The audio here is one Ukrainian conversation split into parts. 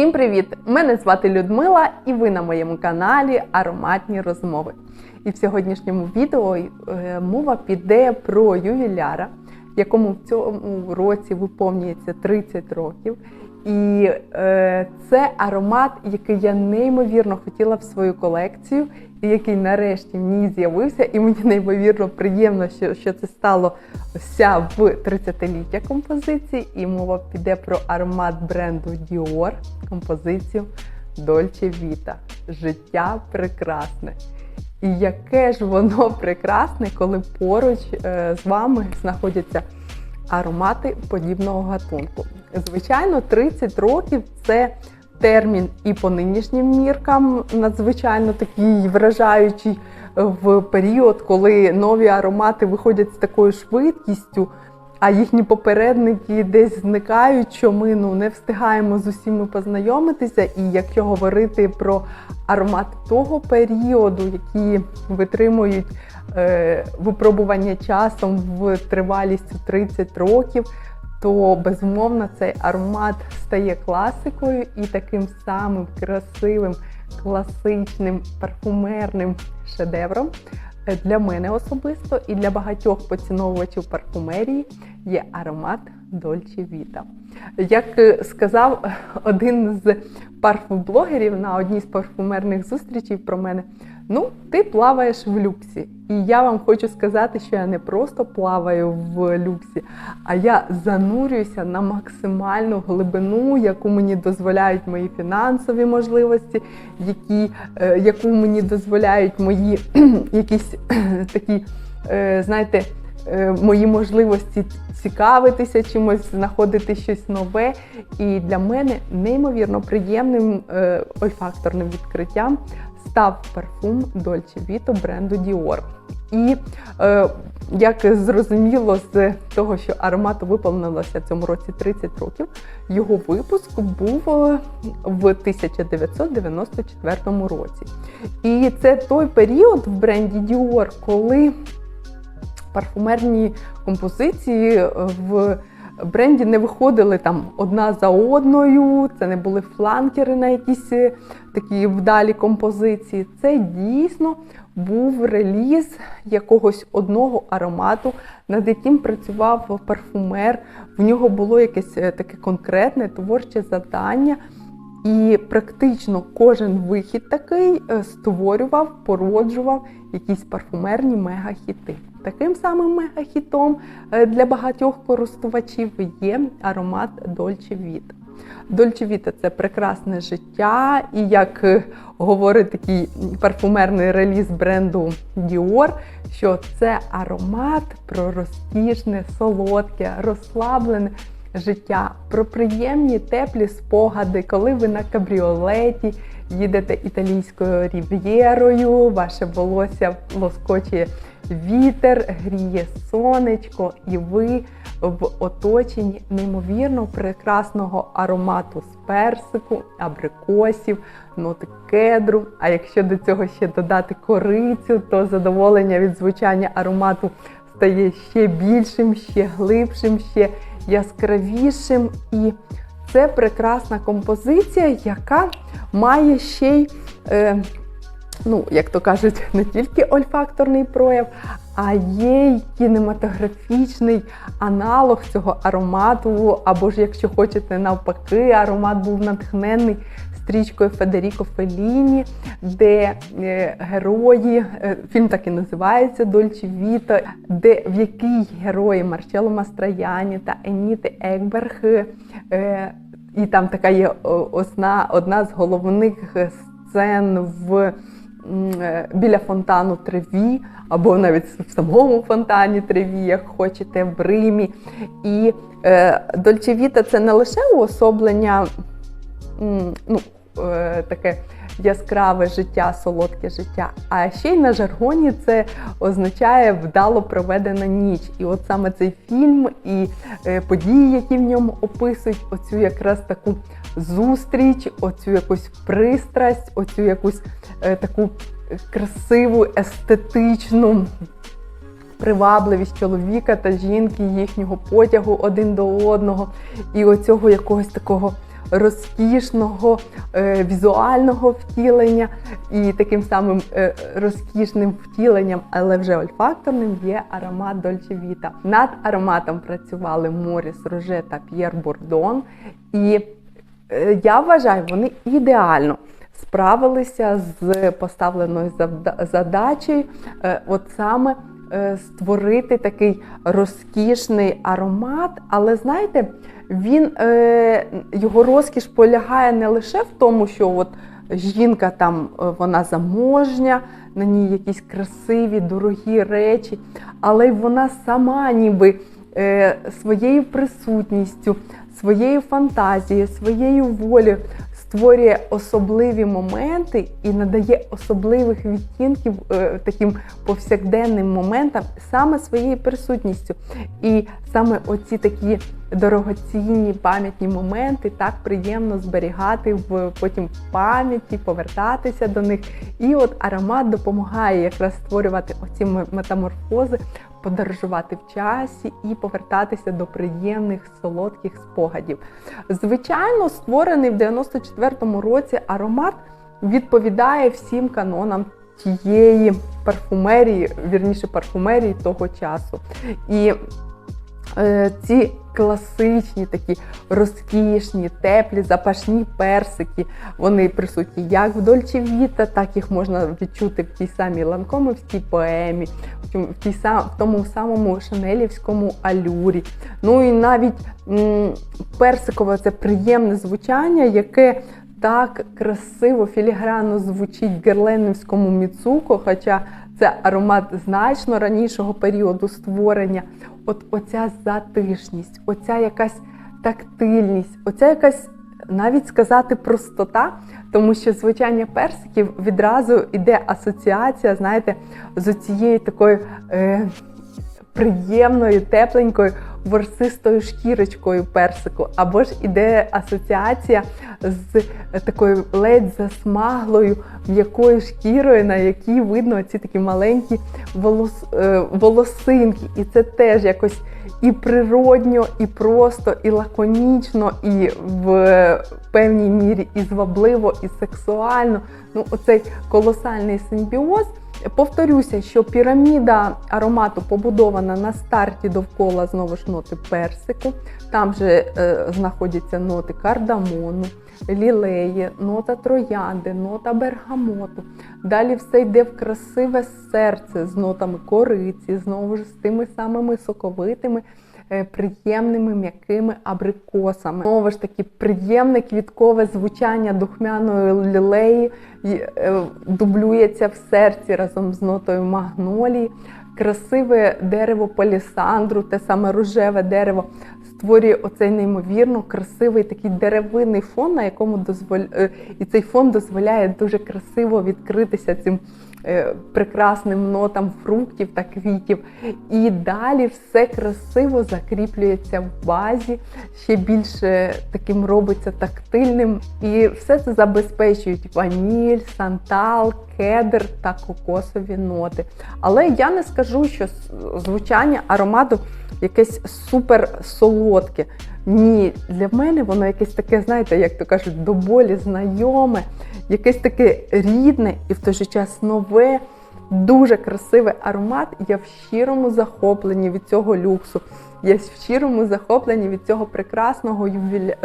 Всім привіт! Мене звати Людмила, і ви на моєму каналі Ароматні розмови. І в сьогоднішньому відео е, мова піде про ювіляра, якому в цьому році виповнюється 30 років. І е, це аромат, який я неймовірно хотіла в свою колекцію, і який нарешті в ній з'явився. І мені неймовірно приємно, що, що це стало вся в 30-ліття композиції. І мова піде про аромат бренду Dior, композицію Dolce Vita. Життя прекрасне. І яке ж воно прекрасне, коли поруч е, з вами знаходяться аромати подібного гатунку. Звичайно, 30 років це термін і по нинішнім міркам надзвичайно такий вражаючий в період, коли нові аромати виходять з такою швидкістю, а їхні попередники десь зникають, що ми ну, не встигаємо з усіма познайомитися. І якщо говорити про аромати того періоду, які витримують е, випробування часом в тривалістю 30 років, то безумовно цей аромат стає класикою і таким самим красивим, класичним парфумерним шедевром. Для мене особисто і для багатьох поціновувачів парфумерії є аромат Dolce Vita. Як сказав один з парфумблогерів на одній з парфумерних зустрічей про мене, ну, ти плаваєш в люксі. І я вам хочу сказати, що я не просто плаваю в люксі, а я занурююся на максимальну глибину, яку мені дозволяють мої фінансові можливості, які, е, яку мені дозволяють мої якісь такі, е, знаєте, е, мої можливості цікавитися чимось, знаходити щось нове. І для мене неймовірно приємним ольфакторним відкриттям став парфум Dolce Vita бренду Dior. І е, як зрозуміло з того, що аромату виповнилося в цьому році 30 років, його випуск був е, в 1994 році. І це той період в бренді Dior, коли парфумерні композиції в бренді не виходили там одна за одною, це не були фланкери на якісь е, такі вдалі композиції. Це дійсно був реліз якогось одного аромату, над яким працював парфумер. В нього було якесь е, таке конкретне творче завдання. І практично кожен вихід такий е, створював, породжував якісь парфумерні мегахіти. Таким самим мегахітом е, для багатьох користувачів є аромат Dolce Vita. Dolce Vita – це прекрасне життя, і як е, говорить такий парфумерний реліз бренду Dior, що це аромат про розкішне, солодке, розслаблене життя, про приємні теплі спогади, коли ви на кабріолеті їдете італійською рів'єрою, ваше волосся лоскочує вітер, гріє сонечко, і ви в оточенні неймовірно прекрасного аромату з персику, абрикосів, ноти кедру. А якщо до цього ще додати корицю, то задоволення від звучання аромату стає ще більшим, ще глибшим, ще яскравішим. І це прекрасна композиція, яка має ще й, е, ну, як то кажуть, не тільки ольфакторний прояв, а є й кінематографічний аналог цього аромату. Або ж, якщо хочете, навпаки, аромат був натхнений стрічкою Федеріко Феліні, де е, герої, е, фільм так і називається Дольче Віто, де в якій герої Марчело Мастрояні та Еніти Екберг. Е, і там така є одна, одна з головних сцен в біля фонтану Треві, або навіть в самому фонтані Треві, як хочете, в Римі. І е, Дольчевіта це не лише уособлення ну, таке яскраве життя, солодке життя, а ще й на жаргоні це означає вдало проведена ніч. І от саме цей фільм і е, події, які в ньому описують, оцю якраз таку зустріч, оцю якусь пристрасть, оцю якусь е, таку красиву, естетичну. Привабливість чоловіка та жінки, їхнього потягу один до одного, і оцього якогось такого розкішного е, візуального втілення і таким самим е, розкішним втіленням, але вже ольфакторним є аромат Dolce Vita. Над ароматом працювали Моріс Роже та П'єр Бордон. І е, я вважаю, вони ідеально справилися з поставленою задачею, е, от саме створити такий розкішний аромат. Але знаєте, він е, його розкіш полягає не лише в тому, що от жінка там е, вона заможня, на ній якісь красиві, дорогі речі, але й вона сама ніби е, своєю присутністю, своєю фантазією, своєю волею створює особливі моменти і надає особливих відтінків е, таким повсякденним моментам саме своєю присутністю. І саме оці такі дорогоцінні пам'ятні моменти так приємно зберігати в потім в пам'яті, повертатися до них. І от аромат допомагає якраз створювати оці метаморфози, подорожувати в часі і повертатися до приємних солодких спогадів. Звичайно, створений в 94-му році аромат відповідає всім канонам тієї парфумерії, вірніше парфумерії того часу. І ці класичні, такі розкішні, теплі, запашні персики. Вони присутні як в Дольче Віта, так їх можна відчути в тій самій ланкомівській поемі, в тій в тому самому шанелівському алюрі. Ну і навіть м, персикове це приємне звучання, яке так красиво, філігранно звучить в герленівському міцуко, хоча це аромат значно ранішого періоду створення. От оця затишність, оця якась тактильність, оця якась навіть сказати простота, тому що звучання персиків відразу йде асоціація, знаєте, з цією такою е, приємною, тепленькою, ворсистою шкірочкою персику, або ж іде асоціація з такою ледь засмаглою м'якою шкірою, на якій видно ці такі маленькі волос, е, волосинки. І це теж якось і природньо, і просто, і лаконічно, і в певній мірі і звабливо, і сексуально. Ну, оцей колосальний симбіоз. Повторюся, що піраміда аромату побудована на старті довкола знову ж ноти персику. Там же е, знаходяться ноти кардамону, лілеї, нота троянди, нота бергамоту. Далі все йде в красиве серце з нотами кориці, знову ж з тими самими соковитими. Е, Приємними м'якими абрикосами. Знову ж таки, приємне квіткове звучання духмяної лілеї е, дублюється в серці разом з нотою магнолії. Красиве дерево палісандру, те саме рожеве дерево, створює оцей неймовірно красивий такий деревинний фон, на якому дозволя... е, і цей фон дозволяє дуже красиво відкритися цим прекрасним нотам фруктів та квітів. І далі все красиво закріплюється в базі, ще більше таким робиться тактильним. І все це забезпечують ваніль, сантал, кедр та кокосові ноти. Але я не скажу, що звучання аромату якесь супер солодке. Ні, для мене воно якесь таке, знаєте, як то кажуть, до болі знайоме, якесь таке рідне і в той же час нове, дуже красивий аромат. Я в щирому захопленні від цього люксу. Я в щирому захопленні від цього прекрасного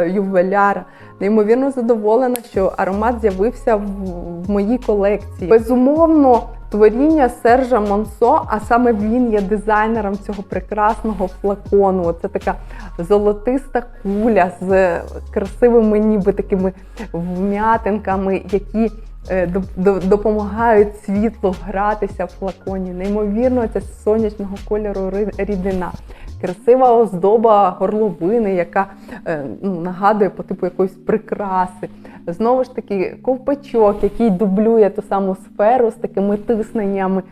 ювеляра. Неймовірно задоволена, що аромат з'явився в моїй колекції. Безумовно, творіння Сержа Монсо, а саме він є дизайнером цього прекрасного флакону. Це така золотиста куля з красивими, ніби такими вм'ятинками, які е, доп- до- допомагають світлу гратися в флаконі. Неймовірно, це сонячного кольору рідина. Красива оздоба горловини, яка е, ну, нагадує по типу якоїсь прикраси. Знову ж таки, ковпачок, який дублює ту саму сферу з такими тисненнями.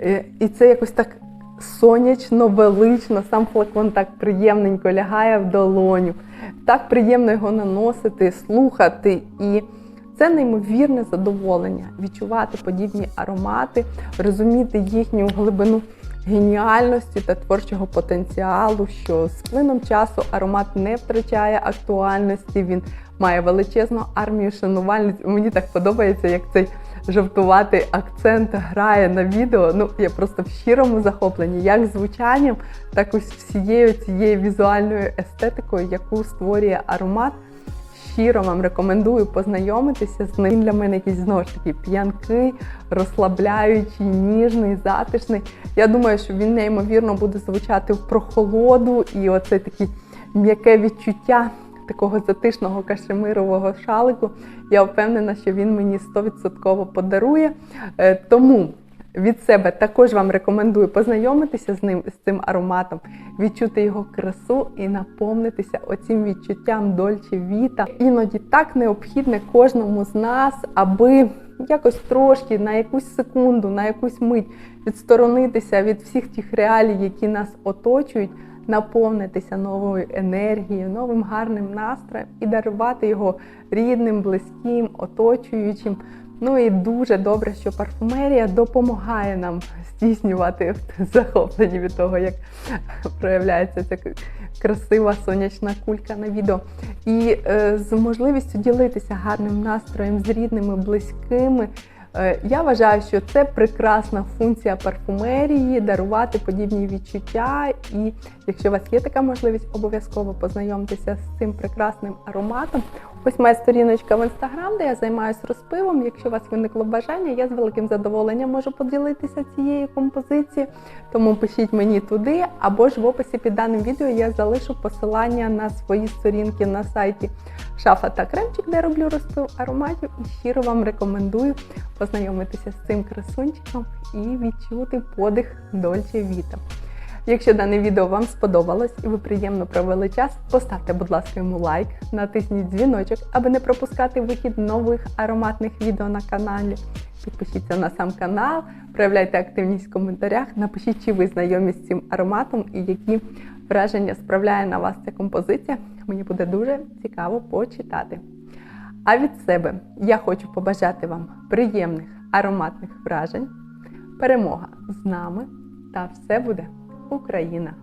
Е, І це якось так сонячно, велично, сам флакон так приємненько лягає в долоню. Так приємно його наносити, слухати. І це неймовірне задоволення відчувати подібні аромати, розуміти їхню глибину геніальності та творчого потенціалу, що з плином часу аромат не втрачає актуальності. Він має величезну армію шанувальниць. Мені так подобається, як цей жовтуватий акцент грає на відео. Ну, я просто в щирому захопленні, як звучанням, так ось всією цією візуальною естетикою, яку створює аромат. Щиро вам рекомендую познайомитися з ним. Він для мене якийсь знову ж таки п'янкий, розслабляючий, ніжний, затишний. Я думаю, що він неймовірно буде звучати в прохолоду і оце таке м'яке відчуття такого затишного кашемирового шалику. Я впевнена, що він мені 100% подарує. Е, Тому від себе також вам рекомендую познайомитися з ним, з цим ароматом, відчути його красу і наповнитися оцим відчуттям Дольче Віта. Іноді так необхідне кожному з нас, аби якось трошки на якусь секунду, на якусь мить відсторонитися від всіх тих реалій, які нас оточують, наповнитися новою енергією, новим гарним настроєм і дарувати його рідним, близьким, оточуючим. Ну і дуже добре, що парфумерія допомагає нам здійснювати захоплення від того, як проявляється ця красива сонячна кулька на відео. І е, з можливістю ділитися гарним настроєм з рідними, близькими. Е, Я вважаю, що це прекрасна функція парфумерії, дарувати подібні відчуття. І якщо у вас є така можливість, обов'язково познайомтеся з цим прекрасним ароматом. Ось моя сторіночка в інстаграм, де я займаюся розпивом. Якщо у вас виникло бажання, я з великим задоволенням можу поділитися цією композицією. Тому пишіть мені туди, або ж в описі під даним відео я залишу посилання на свої сторінки на сайті Шафа та Кремчик, де роблю розпив ароматів. І щиро вам рекомендую познайомитися з цим красунчиком і відчути подих Дольче Віта. Якщо дане відео вам сподобалось і ви приємно провели час, поставте, будь ласка, йому лайк, натисніть дзвіночок, аби не пропускати вихід нових ароматних відео на каналі. Підпишіться на сам канал, проявляйте активність в коментарях, напишіть, чи ви знайомі з цим ароматом і які враження справляє на вас ця композиція. Мені буде дуже цікаво почитати. А від себе я хочу побажати вам приємних ароматних вражень, перемога з нами та все буде Україна!